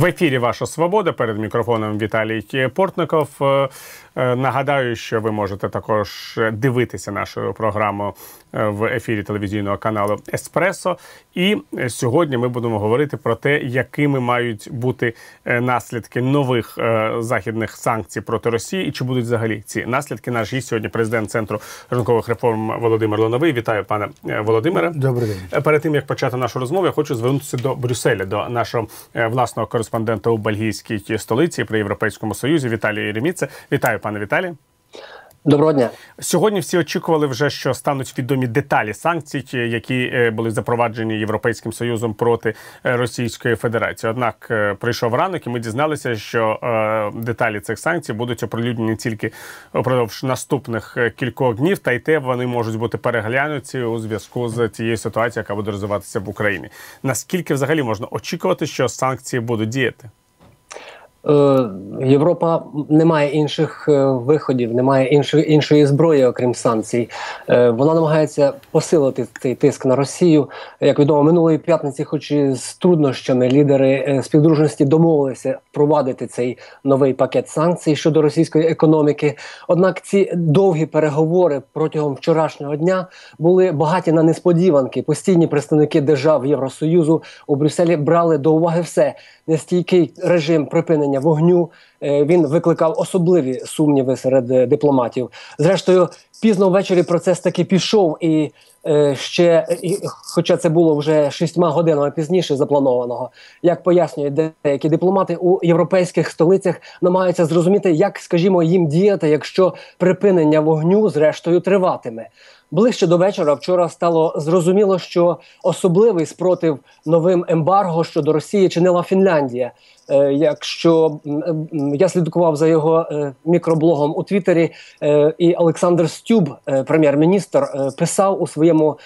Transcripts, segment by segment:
В ефірі Ваша Свобода перед мікрофоном Віталій Портников. Е, е, нагадаю, що ви можете також дивитися нашу програму е, в ефірі телевізійного каналу Еспресо. І сьогодні ми будемо говорити про те, якими мають бути наслідки нових західних санкцій проти Росії, і чи будуть взагалі ці наслідки. Наш гість сьогодні президент центру ринкових реформ Володимир Лоновий. Вітаю, пане Володимире. Добрий день. Перед тим як почати нашу розмову, я хочу звернутися до Брюсселя, до нашого власного кореспондента у бельгійській столиці при європейському союзі Віталія Реміце. Вітаю, пане Віталій. Доброго дня сьогодні. Всі очікували вже, що стануть відомі деталі санкцій, які е, були запроваджені європейським союзом проти е, Російської Федерації. Однак е, прийшов ранок, і ми дізналися, що деталі цих санкцій будуть оприлюднені тільки впродовж наступних кількох днів, та й те вони можуть бути переглянуті у зв'язку з цією ситуацією, яка буде розвиватися в Україні. Наскільки взагалі можна очікувати, що санкції будуть діяти? Е, Європа не має інших е, виходів, немає іншої іншої зброї, окрім санкцій. Е, вона намагається посилити цей тиск на Росію. Як відомо, минулої п'ятниці, хоч і з труднощами, лідери співдружності домовилися впровадити цей новий пакет санкцій щодо російської економіки. Однак ці довгі переговори протягом вчорашнього дня були багаті на несподіванки. Постійні представники держав Євросоюзу у Брюсселі брали до уваги все нестійкий режим припинення вогню. Е, він викликав особливі сумніви серед е, дипломатів. Зрештою, пізно ввечері процес таки пішов і. Е, ще, хоча це було вже шістьма годинами пізніше запланованого, як пояснюють деякі дипломати у європейських столицях, намагаються зрозуміти, як, скажімо, їм діяти, якщо припинення вогню зрештою триватиме. Ближче до вечора вчора стало зрозуміло, що особливий спротив новим ембарго щодо Росії чинила Фінляндія. Е, якщо я слідкував за його е, мікроблогом у Твіттері, е, і Олександр Стюб, прем'єр-міністр, писав у своєму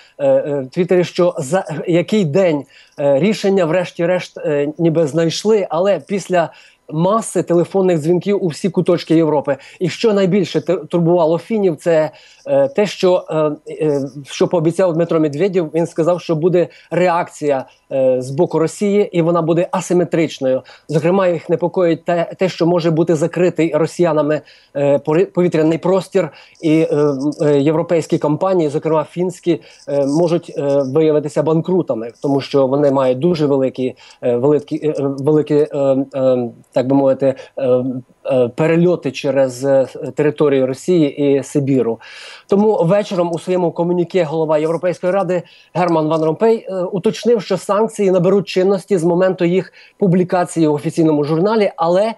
Твіттері, що за який день рішення, врешті-решт, ніби знайшли, але після маси телефонних дзвінків у всі куточки Європи. І що найбільше турбувало фінів, це е, те, що е, е, що пообіцяв Дмитро Медведєв. Він сказав, що буде реакція е, з боку Росії, і вона буде асиметричною. Зокрема, їх непокоїть те, те що може бути закритий росіянами е, повітряний простір, і е, європейські компанії, зокрема фінські, можуть виявитися банкрутами, тому що вони мають дуже великі великі великі. Так би мовити, е, е, перельоти через е, територію Росії і Сибіру. Тому вечором у своєму комуніке голова Європейської ради Герман Ван Ромпей уточнив, що санкції наберуть чинності з моменту їх публікації в офіційному журналі, але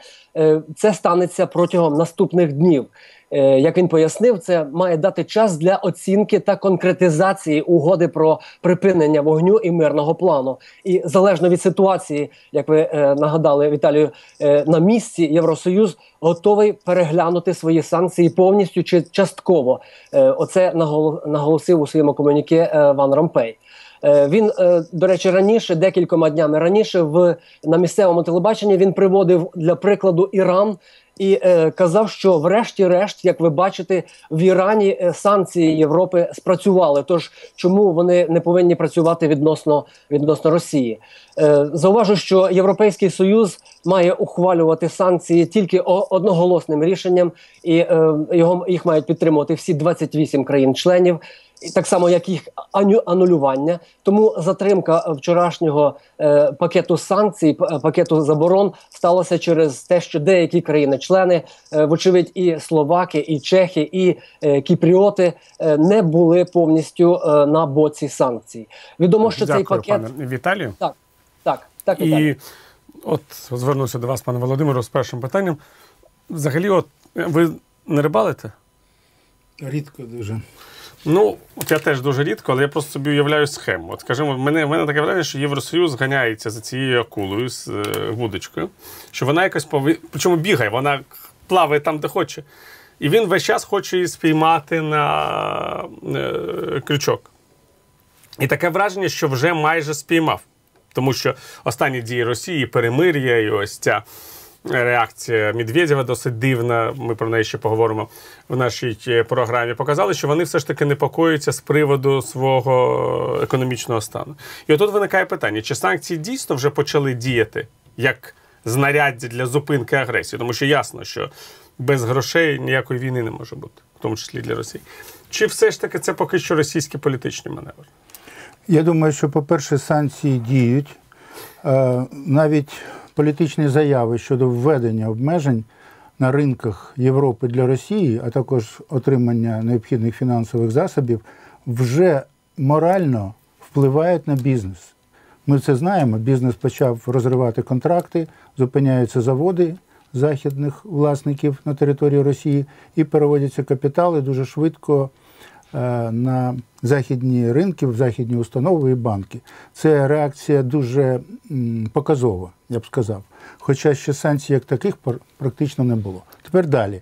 це станеться протягом наступних днів. Е, як він пояснив, це має дати час для оцінки та конкретизації угоди про припинення вогню і мирного плану. І залежно від ситуації, як ви е, нагадали Віталію, е, на місці Євросоюз готовий переглянути свої санкції повністю чи частково. Оце наголосив у своєму комуніке Ван Ромпей. Він, до речі, раніше, декількома днями раніше, в на місцевому телебаченні він приводив для прикладу Іран і е, казав, що, врешті-решт, як ви бачите, в Ірані е, санкції Європи спрацювали. Тож чому вони не повинні працювати відносно відносно Росії? Е, Зауважу, що Європейський Союз має ухвалювати санкції тільки одноголосним рішенням, і е, його їх мають підтримувати всі 28 країн-членів так само, як їх анулювання. Тому затримка вчорашнього е, пакету санкцій, пакету заборон сталося через те, що деякі країни-члени, е, вочевидь, і словаки, і чехи, і е, кіпріоти е, не були повністю е, на боці санкцій. Відомо, що Дякую, цей пакет пане Віталію. Так, так, так і от звернувся до вас, пане Володимиру, з першим питанням. Взагалі, от ви не рибалите? Рідко дуже. Ну, от я теж дуже рідко, але я просто собі уявляю схему. От скажімо, мене в мене таке враження, що Євросоюз ганяється за цією акулою з е, вудочкою, що вона якось пови... Причому бігає, вона плаває там, де хоче. І він весь час хоче її спіймати на е, крючок. І таке враження, що вже майже спіймав. Тому що останні дії Росії, перемир'я і ось ця реакція Медведєва досить дивна. Ми про неї ще поговоримо в нашій е, програмі. Показали, що вони все ж таки непокоюються з приводу свого економічного стану. І отут виникає питання: чи санкції дійсно вже почали діяти як знаряддя для зупинки агресії, тому що ясно, що без грошей ніякої війни не може бути, в тому числі для Росії. Чи все ж таки це поки що російські політичні маневри? Я думаю, що, по-перше, санкції діють. Е, Навіть політичні заяви щодо введення обмежень на ринках Європи для Росії, а також отримання необхідних фінансових засобів, вже морально впливають на бізнес. Ми це знаємо. Бізнес почав розривати контракти, зупиняються заводи західних власників на території Росії і переводяться капітали дуже швидко на західні ринки, в західні установи і банки. Це реакція дуже показова, я б сказав. Хоча ще санкцій як таких практично не було. Тепер далі.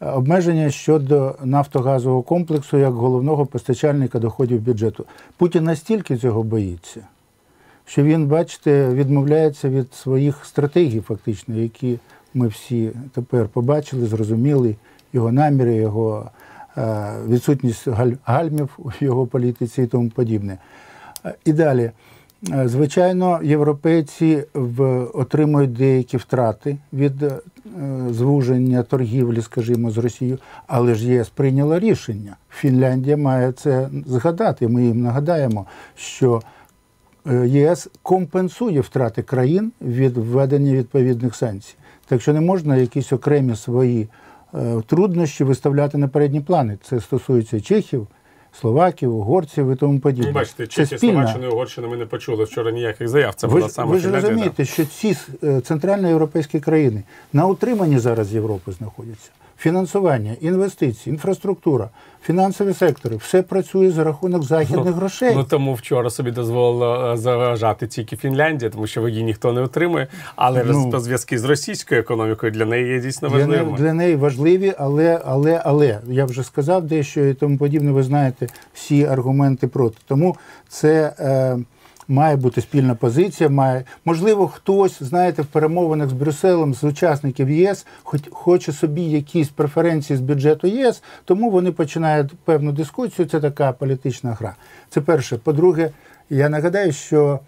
Е, Обмеження щодо нафтогазового комплексу як головного постачальника доходів бюджету. Путін настільки цього боїться, що він, бачите, відмовляється від своїх стратегій, фактично, які ми всі тепер побачили, зрозуміли його наміри, його е, відсутність галь- гальмів у його політиці і тому подібне. Е, І далі. Е, Звичайно, європейці отримують деякі втрати від е, звуження торгівлі, скажімо, з Росією, але ж ЄС прийняло рішення. Фінляндія має це згадати. Ми їм нагадаємо, що е, ЄС компенсує втрати країн від введення відповідних санкцій. Так що не можна якісь окремі свої е, труднощі виставляти на передні плани. Це стосується чехів, словаків, угорців і тому подібне. Ну, бачите, Чехія, спільна- Словаччина і Угорщина ми не почули вчора ніяких заяв. Це ви, була саме ви ж розумієте, що ці е, центральноєвропейські країни на утриманні зараз Європи знаходяться. Фінансування, інвестиції, інфраструктура, фінансові сектори все працює за рахунок західних грошей. Ну тому вчора собі дозволила е, заважати тільки Фінляндія, тому що її ніхто не отримує. Але Ну. роз- зв'язки з російською економікою для неї є дійсно для, для неї важливі, але, але, але я вже сказав дещо і тому подібне. Ви знаєте всі аргументи проти. Тому це е, має бути спільна позиція. Має можливо, хтось знаєте в перемовинах з Брюсселем з учасників ЄС, хоч хоче собі якісь преференції з бюджету ЄС, тому вони починають певну дискусію. Це така політична гра. Це перше. По-друге, я нагадаю, що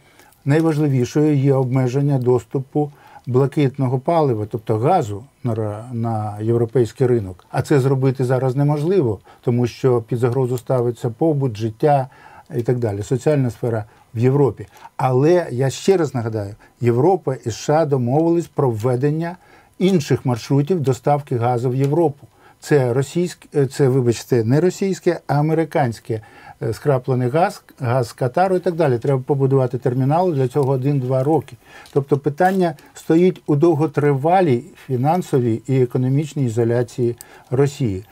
найважливішою є обмеження доступу блакитного палива, тобто газу на, на європейський ринок. А це зробити зараз неможливо, тому що під загрозу ставиться побут, життя і так далі, соціальна сфера в Європі. Але я ще раз нагадаю, Європа і США домовились про введення інших маршрутів доставки газу в Європу. Це російське, це, вибачте, не російське, а американське е, скраплений газ, газ з Катару і так далі. Треба побудувати термінал для цього 1-2 роки. Тобто питання стоїть у довготривалій фінансовій і економічній ізоляції Росії.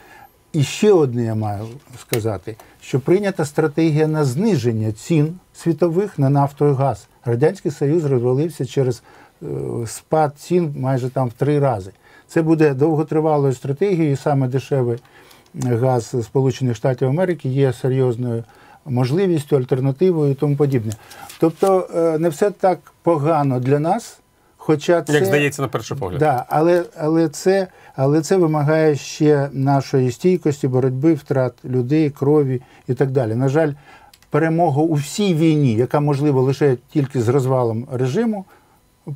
І ще одне я маю сказати, що прийнята стратегія на зниження цін світових на нафту і газ. Радянський Союз розвалився через е, спад цін майже там в три рази. Це буде довготривалою стратегією, і саме дешевий газ Сполучених Штатів Америки є серйозною можливістю, альтернативою і тому подібне. Тобто е, не все так погано для нас, хоча це Як здається, на перший погляд. Да, але, але, це, але це вимагає ще нашої стійкості, боротьби, втрат людей, крові і так далі. На жаль, перемога у всій війні, яка можлива лише тільки з розвалом режиму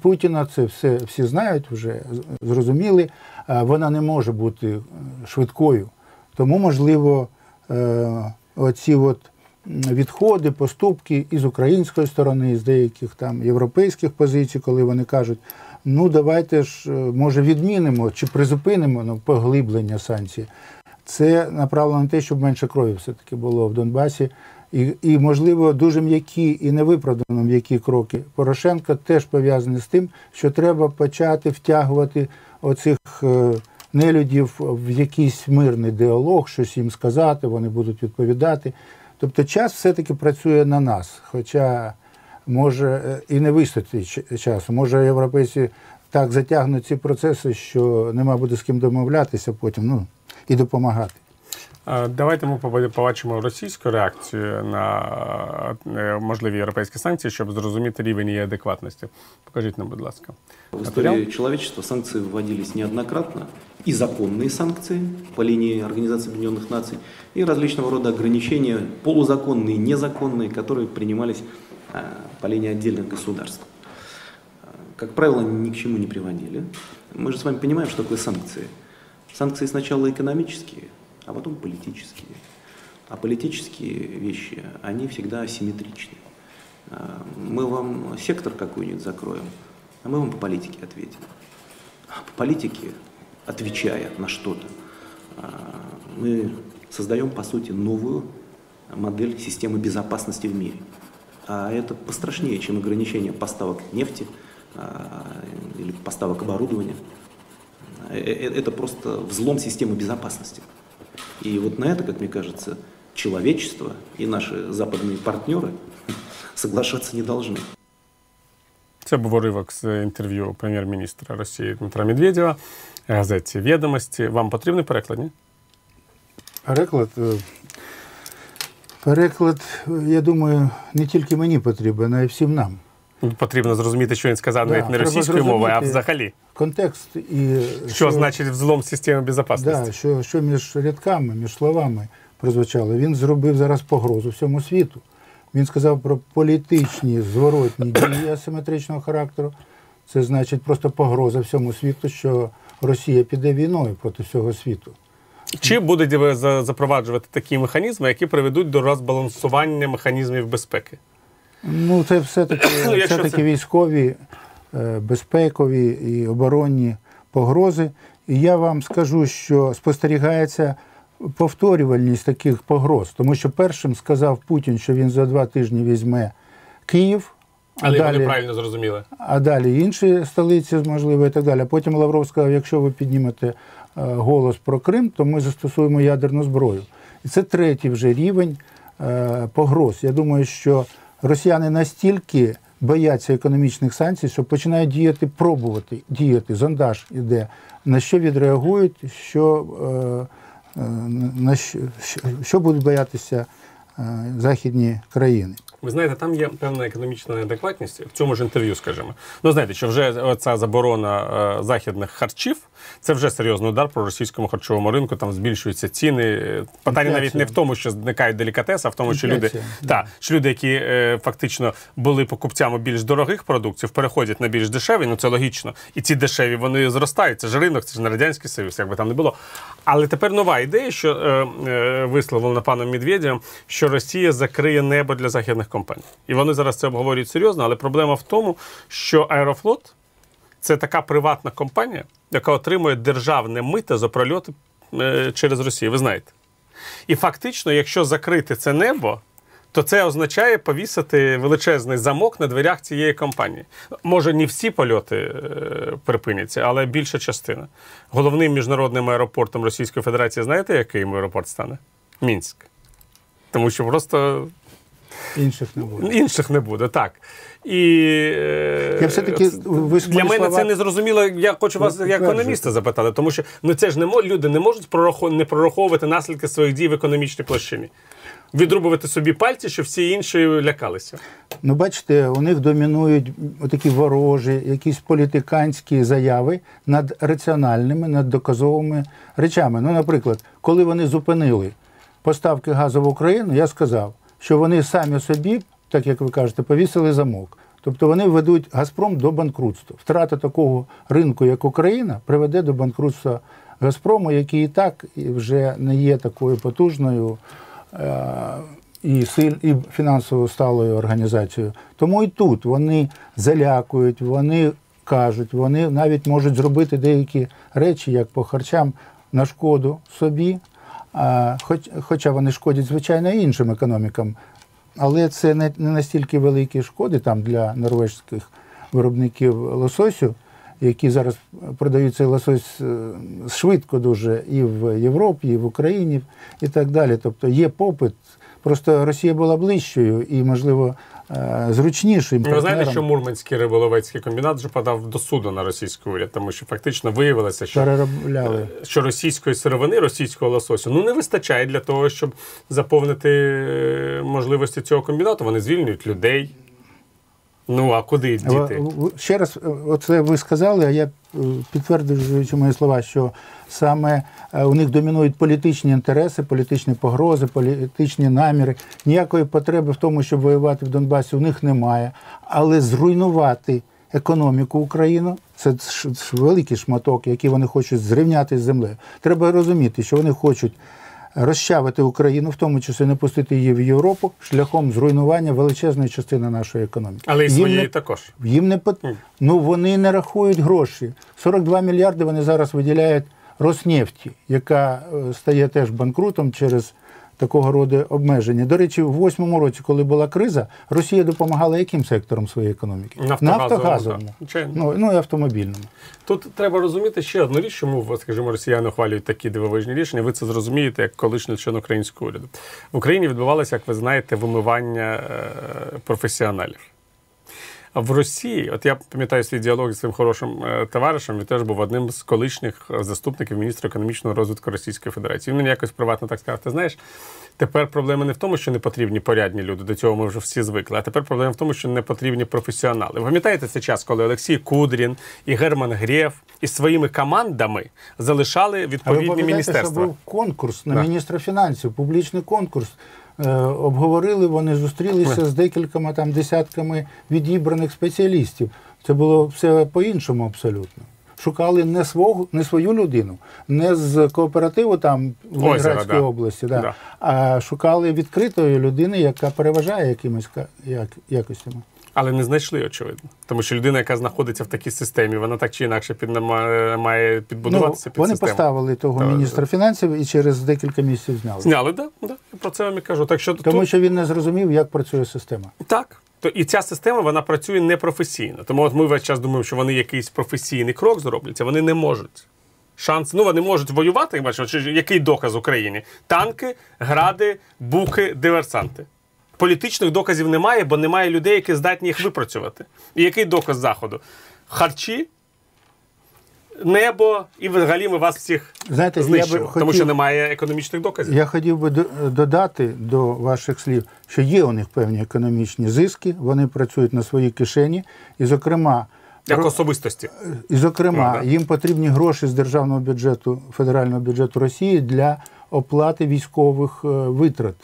Путіна, це все всі знають, вже зрозуміли. Вона не може бути е, швидкою. Тому, можливо, е, оці от відходи, поступки із української сторони, з деяких там європейських позицій, коли вони кажуть, ну давайте ж, е, може, відмінимо чи призупинимо ну, поглиблення санкцій. Це направлено на те, щоб менше крові все-таки було в Донбасі. І, і, можливо, дуже м'які і невиправдано м'які кроки Порошенка теж пов'язані з тим, що треба почати втягувати оцих е, нелюдів в якийсь мирний діалог, щось їм сказати, вони будуть відповідати. Тобто час все-таки працює на нас, хоча може е, і не вистачить часу. Може, європейці так затягнуть ці процеси, що нема буде з ким домовлятися потім ну, і допомагати. Е, Давайте ми побо- побачимо російську реакцію на е, можливі європейські санкції, щоб зрозуміти рівень її адекватності. Покажіть нам, будь ласка. В истории человечества санкции вводились неоднократно, и законные санкции по линии Организации Объединенных Наций, и различного рода ограничения, полузаконные, незаконные, которые принимались э, по линии отдельных государств. Э, как правило, ни к чему не приводили. Мы же с вами понимаем, что такое санкции. Санкции сначала экономические, а потом политические. А политические вещи, они всегда асимметричны. А, Мы вам сектор какой-нибудь закроем, а мы вам по политике ответим. А по политике, отвечая на что-то, а, мы создаем, по сути, новую модель системы безопасности в мире. А это пострашнее, чем ограничение поставок нефти или поставок оборудования. Э, э, Это просто взлом системы безопасности. И вот на это, как мне кажется, человечество и наши западные партнеры соглашаться не должны. Це був уривок з інтерв'ю прем'єр-міністра Росії Дмитра Медведєва газеті Відомості. Вам потрібний переклад? Ні? Переклад. е, Переклад, е, я думаю, не тільки мені потрібен, а й всім нам. Потрібно зрозуміти, що він сказав Да, навіть не російською мовою, а взагалі. Контекст і Що значить взлом системи да, що, що між рядками, між словами прозвучало. Він зробив зараз погрозу всьому світу. Він сказав про політичні зворотні дії асиметричного характеру. Це значить просто погроза всьому світу, що Росія піде війною проти всього світу. Чи будуть ви запроваджувати такі механізми, які приведуть до розбалансування механізмів безпеки? Ну, це все-таки, все-таки це- військові, е, безпекові і оборонні погрози. І я вам скажу, що спостерігається повторювальність таких погроз, тому що першим сказав Путін, що він за два тижні візьме Київ, а Але вони далі, правильно зрозуміли. а далі інші столиці, можливо, і так далі. Потім Лавров сказав, якщо ви піднімете е, голос про Крим, то ми застосуємо ядерну зброю. І це третій вже рівень е, погроз. Я думаю, що росіяни настільки бояться економічних санкцій, що починають діяти, пробувати діяти. Зондаж іде. На що відреагують, що, е, е, на що, що- будуть боятися е, західні країни. Ви знаєте, там є певна економічна неадекватність в цьому ж інтерв'ю, скажімо. Ну знаєте, що вже ця заборона західних харчів це вже серйозний удар по російському харчовому ринку. Там збільшуються ціни. Питання навіть не в тому, що зникають делікатеси, а в тому, що люди, та, що люди, які е, фактично були покупцями більш дорогих продуктів, переходять на більш дешеві. Ну це логічно. І ці дешеві вони зростають. Це ж ринок, це ж не радянський союз, як би там не було. Але тепер нова ідея, що е, е, висловлена паном Медведєвим, що Росія закриє небо для західних компаній. І вони зараз це обговорюють серйозно, але проблема в тому, що Аерофлот це така приватна компанія, яка отримує державне мито за прольоти е, через Росію. Ви знаєте. І фактично, якщо закрити це небо, то це означає повісити величезний замок на дверях цієї компанії. Може, не всі польоти е, припиняться, але більша частина. Головним міжнародним аеропортом Російської Федерації, знаєте, який аеропорт стане? Мінськ. Тому що просто Інших не буде. інших не буде, так. І е, Я все-таки ви ж для мене слова- це не зрозуміло. Я хочу вас як економіста запитати, тому що ну це ж не люди не можуть прораху- не прораховувати наслідки своїх дій в економічній площині. Відрубувати собі пальці, щоб всі інші лякалися. Ну, бачите, у них домінують такі ворожі, якісь політиканські заяви над раціональними, над доказовими речами. Ну, наприклад, коли вони зупинили поставки газу в Україну, я сказав, що вони самі собі, так як ви кажете, повісили замок. Тобто вони ведуть Газпром до банкрутства. Втрата такого ринку, як Україна, приведе до банкрутства Газпрому, який і так вже не є такою потужною е, і силь, і фінансово сталою організацією. Тому і тут вони залякують, вони кажуть, вони навіть можуть зробити деякі речі, як по харчам, на шкоду собі, хоч, хоча вони шкодять, звичайно, іншим економікам. Але це не, настільки великі шкоди там для норвежських виробників лососю, які зараз продають цей лосось е, швидко дуже і в Європі, і в Україні, і так далі. Тобто є попит. Просто Росія була ближчою і, можливо, зручнішим. Ви знаєте, що Мурманський риболовецький комбінат вже подав до суду на російський уряд, тому що фактично виявилося, що переробляли. що російської сировини, російського лососю ну не вистачає для того, щоб заповнити е, можливості цього комбінату. Вони звільнюють людей. Ну а куди діти? В- в- Ще раз, е, оце ви сказали, а я е, підтверджуючи мої слова, що саме е, у них домінують політичні інтереси, політичні погрози, політичні наміри. Ніякої потреби в тому, щоб воювати в Донбасі, у них немає. Але зруйнувати економіку України. Це великий шматок, який вони хочуть зрівняти з землею. Треба розуміти, що вони хочуть розчавити Україну, в тому числі не пустити її в Європу шляхом зруйнування величезної частини нашої економіки. Але і Їм своєї не- також. їм не пот... ну вони не рахують гроші. 42 мільярди вони зараз виділяють Роснефті, яка е, стає теж банкрутом через такого роду обмеження. До речі, в восьмому році, коли була криза, Росія допомагала яким сектором своєї економіки? Нафтогазовому, звичайно. Ну, ну і автомобільному. Тут треба розуміти ще одну річ, чому скажімо, росіяни ухвалюють такі дивовижні рішення. Ви це зрозумієте як колишній член українського уряду. В Україні відбувалося, як ви знаєте, вимивання е, професіоналів. А в Росії, от я пам'ятаю свій діалог з своїм хорошим е, товаришем, він теж був одним з колишніх е, заступників міністра економічного розвитку Російської Федерації. Він мені якось приватно так сказав: ти знаєш, тепер проблема не в тому, що не потрібні порядні люди, до цього ми вже всі звикли, а тепер проблема в тому, що не потрібні професіонали. Ви пам'ятаєте цей час, коли Олексій Кудрін і Герман Грєв із своїми командами залишали А ви відповідні пам'ятаєте, що був конкурс на міністра фінансів, публічний конкурс. Е, обговорили, вони зустрілися з декількома там десятками відібраних спеціалістів. Це було все по-іншому абсолютно. Шукали не свого, не свою людину, не з кооперативу там в Ленинградській да. області, да, Да. а шукали відкритої людини, яка переважає якимись як, якостями. Але не знайшли, очевидно. Тому що людина, яка знаходиться в такій системі, вона так чи інакше під, має- підбудуватися під Ну, вони систему. поставили того міністра фінансів і через декілька місяців зняли. Зняли, так? Да, да. Про це вам і кажу. Так що Тому тут, що він не зрозумів, як працює система. так. То і ця система вона працює непрофесійно. Тому от ми весь час думаємо, що вони якийсь професійний крок зроблять, а вони не можуть. Шанс, ну вони можуть воювати, як бачимо, чи який доказ Україні? Танки, гради, буки, диверсанти. Політичних доказів немає, бо немає людей, які здатні їх випрацювати. І який доказ заходу? Харчі, небо, і взагалі ми вас всіх Знаєте, я би знищимо, тому що немає економічних доказів. Я хотів би додати до ваших слів, що є у них певні економічні зиски, вони працюють на своїй кишені, і, зокрема, Як особистості. і, зокрема, Ну, да. їм потрібні гроші з державного бюджету, федерального бюджету Росії для оплати військових е, витрат,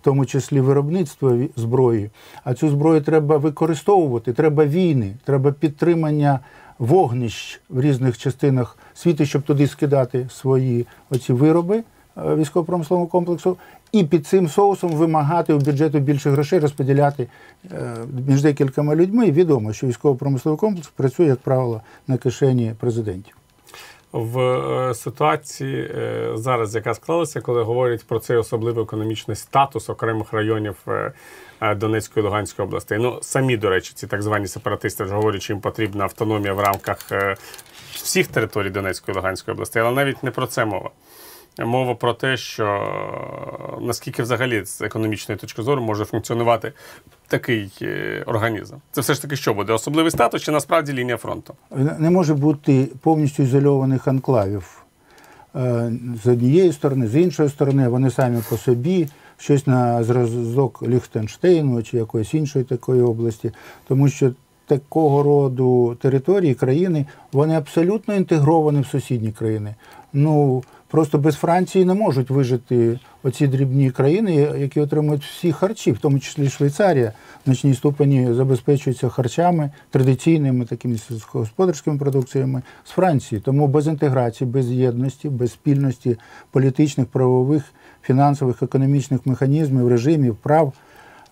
в тому числі виробництва зброї. А цю зброю треба використовувати, треба війни, треба підтримання вогнищ в різних частинах світу, щоб туди скидати свої оці вироби е, військово-промислового комплексу. І під цим соусом вимагати у бюджету більше грошей розподіляти е, між декількома людьми. Відомо, що військово-промисловий комплекс працює, як правило, на кишені президентів. В е, ситуації зараз, яка склалася, коли говорять про цей особливий економічний статус окремих районів Донецької і Луганської областей. Ну самі, до речі, ці так звані сепаратисти вже говорять, що їм потрібна автономія в рамках е, всіх територій Донецької Луганської областей, але навіть не про це мова. Мова про те, що е, наскільки взагалі з економічної точки зору може функціонувати такий е, організм. Це все ж таки що буде? Особливий статус чи насправді лінія фронту? Не може бути повністю ізольованих анклавів Е, з однієї сторони, з іншої сторони, вони самі по собі, щось на зразок Ліхтенштейну чи якоїсь іншої такої області, тому що такого роду території країни вони абсолютно інтегровані в сусідні країни. Ну просто без Франції не можуть вижити оці дрібні країни, які отримують всі харчі, в тому числі Швейцарія, в значній ступені забезпечується харчами традиційними такими сільськогосподарськими продукціями з Франції. Тому без інтеграції, без єдності, без спільності політичних, правових, фінансових, економічних механізмів, режимів, прав,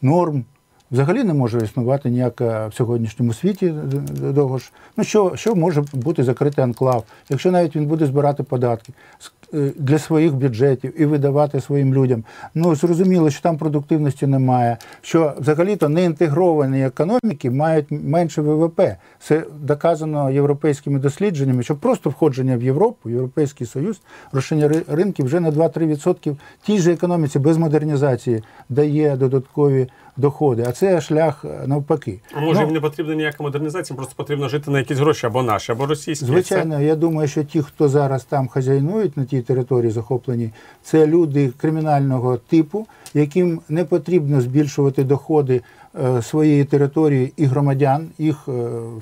норм. Взагалі не може існувати ніяка в сьогоднішньому світі до того ж. Ну що, що може бути закритий анклав, якщо навіть він буде збирати податки е, для своїх бюджетів і видавати своїм людям. Ну зрозуміло, що там продуктивності немає. Що взагалі-то неінтегровані економіки мають менше ВВП. Це доказано європейськими дослідженнями, що просто входження в Європу, Європейський Союз, розширення ринків вже на 2-3% тій же економіці без модернізації дає додаткові доходи. А це шлях е, навпаки. А може Ну, їм не потрібна ніяка модернізація, просто потрібно жити на якісь гроші або наші, або російські. Звичайно, я думаю, що ті, хто зараз там хазяйнують на тій території захоплені, це люди кримінального типу, яким не потрібно збільшувати доходи е, своєї території і громадян, їх е,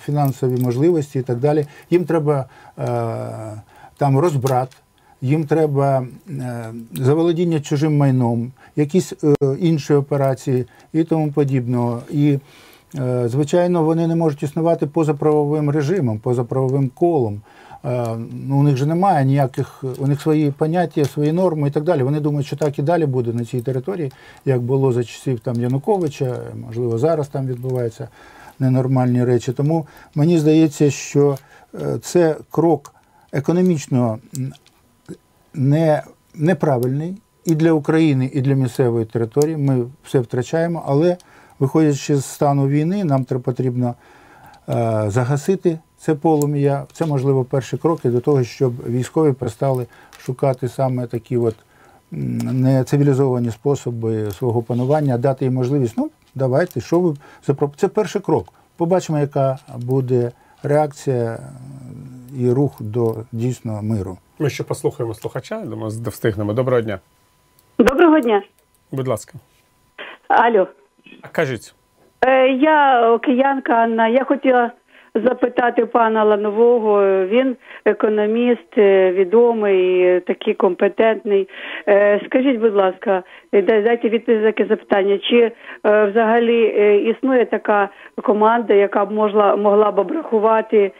фінансові можливості і так далі. Їм треба е, там розбрат. Їм треба е, заволодіння чужим майном, якісь е, інші операції і тому подібного. І Е, Звичайно, вони не можуть існувати поза правовим режимом, поза правовим колом. Ну, у них же немає ніяких, у них свої поняття, свої норми і так далі. Вони думають, що так і далі буде на цій території, як було за часів там Януковича, можливо, зараз там відбуваються ненормальні речі. Тому мені здається, що це крок економічно м, не, неправильний і для України, і для місцевої території. Ми все втрачаємо, але виходячи з стану війни, нам потрібно е, загасити це полум'я. Це, можливо, перші кроки до того, щоб військові перестали шукати саме такі от нецивілізовані способи свого панування, дати їм можливість. Ну, давайте, що ви запро- Це перший крок. Побачимо, яка буде реакція і рух до дійсно миру. Ми ще послухаємо слухача, думаю, встигнемо. Доброго дня. Доброго дня. Будь ласка. Алло. Кажіть. Е, я киянка Анна. Я хотіла запитати пана Ланового. Він економіст, е, відомий, такий компетентний. Е, Скажіть, будь ласка, дайте відповідь на таке запитання. Чи е, взагалі існує така команда, яка б могла, могла б обрахувати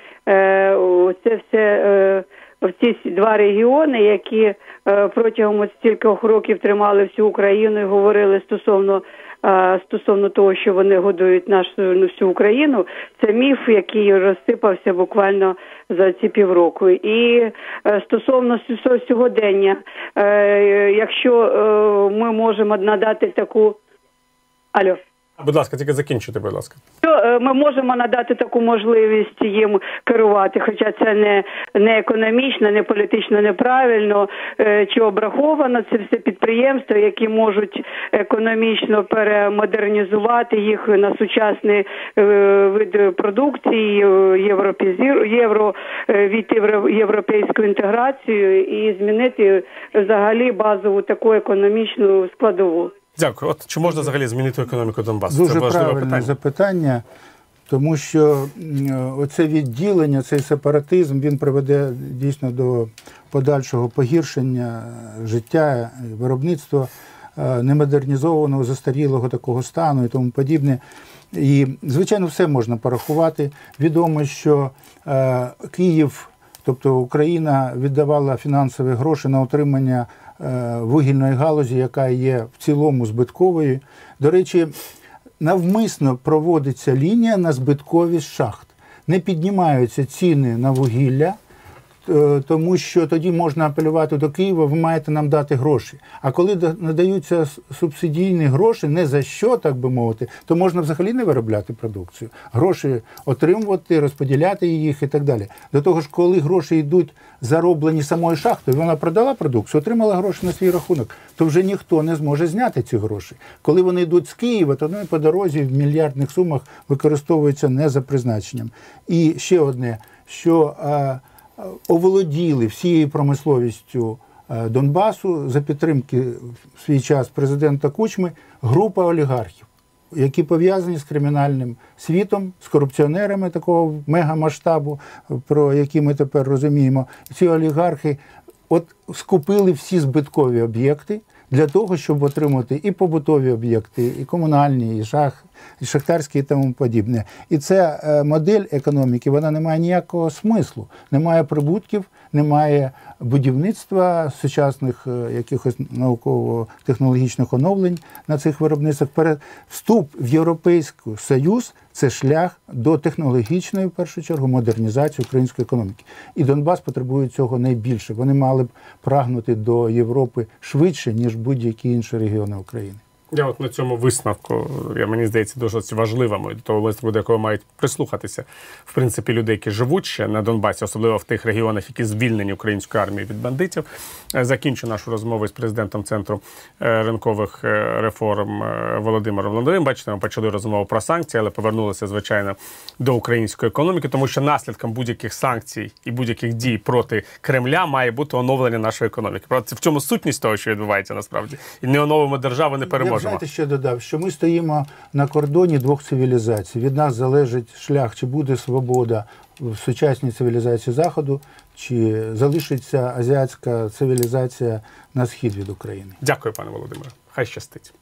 це все? В ці два регіони, які е, протягом стількох років тримали всю Україну і говорили стосовно е, стосовно того, що вони годують нашу всю Україну, це міф, який розсипався буквально за ці півроку. І е, стосовно сьогодення, якщо ми можемо надати таку алло. Будь ласка, тільки закінчуйте, будь ласка. Е, ми можемо надати таку можливість їм керувати, хоча це не, не економічно, не політично неправильно, е, чи обраховано це все підприємства, які можуть економічно перемодернізувати їх на сучасний е, вид продукції, європізір, євро війти в європейську інтеграцію і змінити взагалі базову таку економічну складову. Дякую. От чи можна взагалі змінити економіку Донбасу? Дуже Це важливе правильне питання. запитання, тому що оце відділення, цей сепаратизм, він приведе дійсно до подальшого погіршення життя, виробництва е, немодернізованого, застарілого такого стану і тому подібне. І, звичайно, все можна порахувати. Відомо, що е, Київ, тобто Україна, віддавала фінансові гроші на утримання е, вугільної галузі, яка є в цілому збитковою. До речі, навмисно проводиться лінія на збитковість шахт. Не піднімаються ціни на вугілля, е, тому що тоді можна апелювати до Києва, ви маєте нам дати гроші. А коли да- надаються субсидійні гроші, не за що, так би мовити, то можна взагалі не виробляти продукцію. Гроші отримувати, розподіляти їх і так далі. До того ж, коли гроші йдуть зароблені самою шахтою, вона продала продукцію, отримала гроші на свій рахунок, то вже ніхто не зможе зняти ці гроші. Коли вони йдуть з Києва, то вони по дорозі в мільярдних сумах використовуються не за призначенням. І ще одне, що е, оволоділи всією промисловістю е, Донбасу за підтримки в свій час президента Кучми група олігархів, які пов'язані з кримінальним світом, з корупціонерами такого мегамасштабу, про які ми тепер розуміємо. Ці олігархи от скупили всі збиткові об'єкти для того, щоб отримати і побутові об'єкти, і комунальні, і шах, і шахтарські і тому подібне. І ця е, модель економіки вона не має ніякого смислу, немає прибутків, немає будівництва сучасних е, якихось науково-технологічних оновлень на цих виробництвах. Вступ в Європейський Союз це шлях до технологічної, в першу чергу, модернізації української економіки. І Донбас потребує цього найбільше. Вони мали б прагнути до Європи швидше, ніж будь-які інші регіони України. Я от на цьому висновку, я, мені здається, дуже важливим, і до того висновку, до якого мають прислухатися, в принципі, люди, які живуть ще на Донбасі, особливо в тих регіонах, які звільнені українською армією від бандитів. Е, Закінчу нашу розмову з президентом Центру е, ринкових е, реформ Володимиром Лондовим. Бачите, ми почали розмову про санкції, але повернулися, звичайно, до української економіки, тому що наслідком будь-яких санкцій і будь-яких дій проти Кремля має бути оновлення нашої економіки. Правда, в цьому сутність того, що відбувається насправді, і не оновимо державу, не Я б, переможемо. знаєте, ще додав, що ми стоїмо на кордоні двох цивілізацій. Від нас залежить шлях, чи буде свобода в сучасній цивілізації Заходу, чи залишиться азіатська цивілізація на схід від України. Дякую, пане Володимире. Хай щастить.